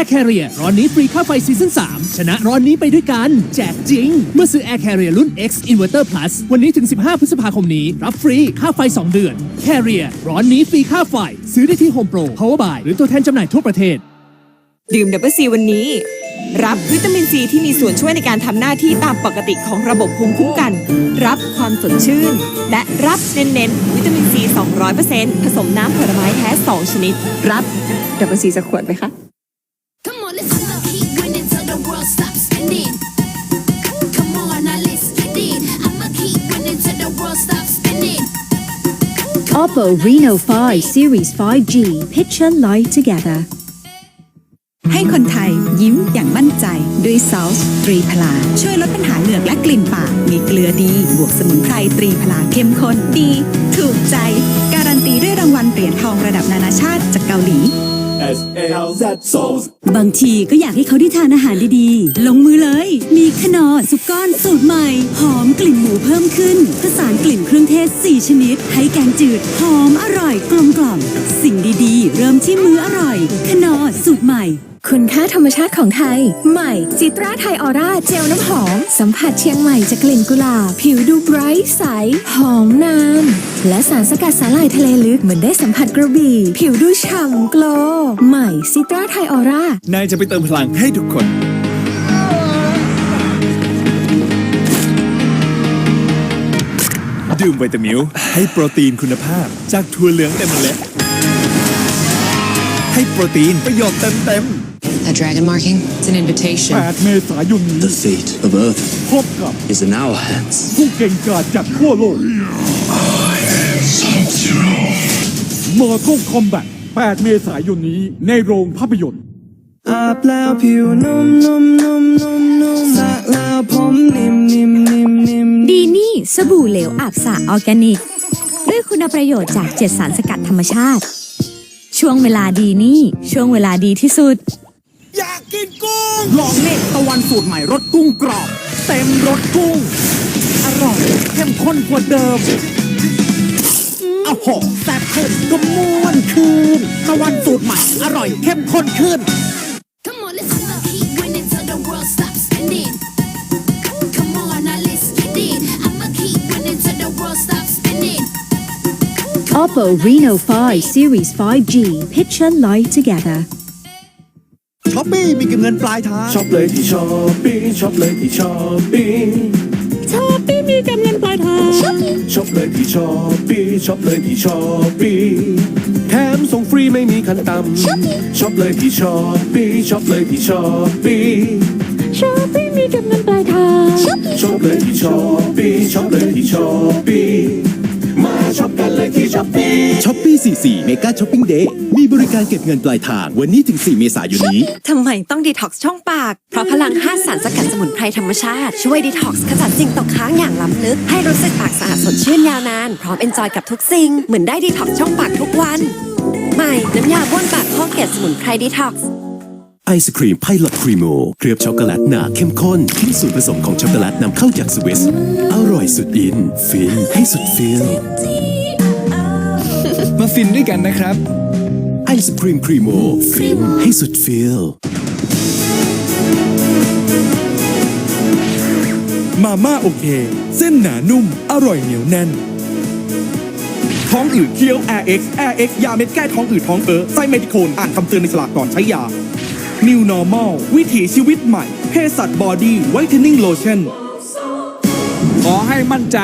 Air Carrier ร้อนนี้ฟรีค่าไฟซีซั่น3 ชนะร้อนนี้ไปด้วยกัน แจกจริง เมื่อซื้อ Air Carrier รุ่น X Inverter Plus วันนี้ถึง 15 พฤษภาคมนี้ รับฟรีค่าไฟ 2 เดือน Carrier ร้อนนี้ฟรีค่าไฟ ซื้อได้ที่ Home Pro Power Buy หรือตัวแทนจำหน่ายทั่วประเทศ ดื่มดับเบิลซีวันนี้ รับวิตามินซีที่มีส่วนช่วยในการทำหน้าที่ตามปกติของระบบภูมิคุ้มกัน รับความสดชื่น และรับเน้นๆวิตามินซี 200%ผสมน้ำผลไม้แท้ 2 ชนิด รับดับเบิลซีสักขวดไหมคะ Oppo Reno 5 Series 5G Picture Light Together ให้คนไทยยิ้มอย่างมั่นใจ ด้วยซอสตรีพลา ช่วยลดปัญหาเหงือกและกลิ่นปาก มีเกลือดีบวกสมุนไพรตรีพลาเข้มข้นดี ถูกใจ การันตีด้วยรางวัลเหรียญทองระดับนานาชาติจากเกาหลี S L Z Souls บางทีก็อยากให้เขาได้ทานอาหารดีๆ ลงมือเลย มีขนอสุกก้อนสูตรใหม่ หอมกลิ่นหมูเพิ่มขึ้น ผสานกลิ่นเครื่องเทศ 4 ชนิด ให้แกงจืด หอมอร่อยกลมกล่อม สิ่งดีๆ เริ่มที่มื้ออร่อย ขนอสูตรใหม่ คุณค่าธรรมชาติของไทย ใหม่ จิตราไทยออร่าเจลน้ำหอม สัมผัสเชียงใหม่จากกลิ่นกุหลาบผิวดูไบรท์ใส หอมนานและสารสกัดสาหร่ายทะเลลึกเหมือนได้สัมผัสกระบี่ ผิวดูฉ่ำโกลใหม่จิตราไทยออร่านายจะไปเติมพลังให้ทุกคนดื่มไวตามิวให้โปรตีนคุณภาพ จากถั่วเหลืองเต็มเมล็ด ให้โปรตีนประโยชน์เต็มเต็ม That dragon marking? It's an invitation. 8 เมษายนนี้ The fate of Earth พบกับ is in our hands. ผู้เก่งกาจจากทั่วโลก Mortal Kombat 8 เมษายนนี้ในโรงภาพยนตร์ อาบแล้วผิวนุ่มนุ่มนุ่มนุ่มนุ่มสระแล้วผมนิ่มนิ่มนิ่มนิ่มดีนี่สบู่เหลวอาบสระออร์แกนิก ด้วยคุณประโยชน์จากเจ็ดสารสกัดธรรมชาติ ช่วงเวลาดีนี่ ช่วงเวลาดีที่สุด อยากกินกุ้ง ลองเนตตะวันสูตรใหม่รสกุ้งกรอบ เต็มรสกุ้ง อร่อยเข้มข้นกว่าเดิมอ้าวโหแซ่บขึ้นก็ม้วนคืนตะวันสูตรใหม่อร่อยเข้มข้นขึ้น Oppo Reno 5 Series 5G Picture Light Together ช้อปปี้มีเก็บเงินปลายทางช็อปเลยที่ช้อปปี้ช็อปเลยที่ช้อปปี้ช็อปปี้มีกำเงินปลายทางช็อปเลยที่ช้อปปี้ช็อปเลยที่ช้อปปี้แถมส่งฟรีไม่มีขั้นต่ำช็อปเลยที่ช้อปปี้ช็อปเลยที่ช้อปปี้ช็อปปี้มีกำเงินปลายทางช็อปเลยที่ช้อปปี้ช็อปเลยที่ช้อปปี้มาช็อปกันเลยที่ ช้อปปี้ช้อปปี้44เมกาช้อปปิ้งเดย์มีบริการเก็บเงินปลายทาง วันนี้ถึง 4 เมษายนนี้ ทำไมต้องดีท็อกซ์ช่องปาก เพราะพลัง5สารสกัดสมุนไพรธรรมชาติ ช่วยดีท็อกซ์ขจัดสิ่งตกค้างอย่างล้ำลึก ให้รู้สึกปากสะอาดสดชื่นยาวนาน พร้อมเอนจอยกับทุกสิ่ง เหมือนได้ดีท็อกซ์ช่องปากทุกวัน ใหม่ น้ำยาบ้วนปากข้อเกล็ดสมุนไพรดีท็อกซ์ไอศครีมไพลอตครีโมเคลือบช็อกโกแลตหนาเข้มข้นที่ส่วนผสมของช็อกโกแลตนำเข้าจากสวิสอร่อยสุดอิน ฟินให้สุดฟิล มาฟินด้วยกันนะครับ ไอศครีมครีโมฟินให้สุดฟิลมาม่าโอเค เส้นหนานุ่ม อร่อยเหนียวแน่น ท้องอืดเคี้ยว RX RX ยาเม็ดแก้ท้องอืดท้องเฟ้อไส้เมดิโคนอ่านคำเตือนในฉลากก่อนใช้ยา New Normal วิถีชีวิตใหม่เภสัชบอดี้ไวท์เทนนิ่งโลชั่น ขอให้มั่นใจ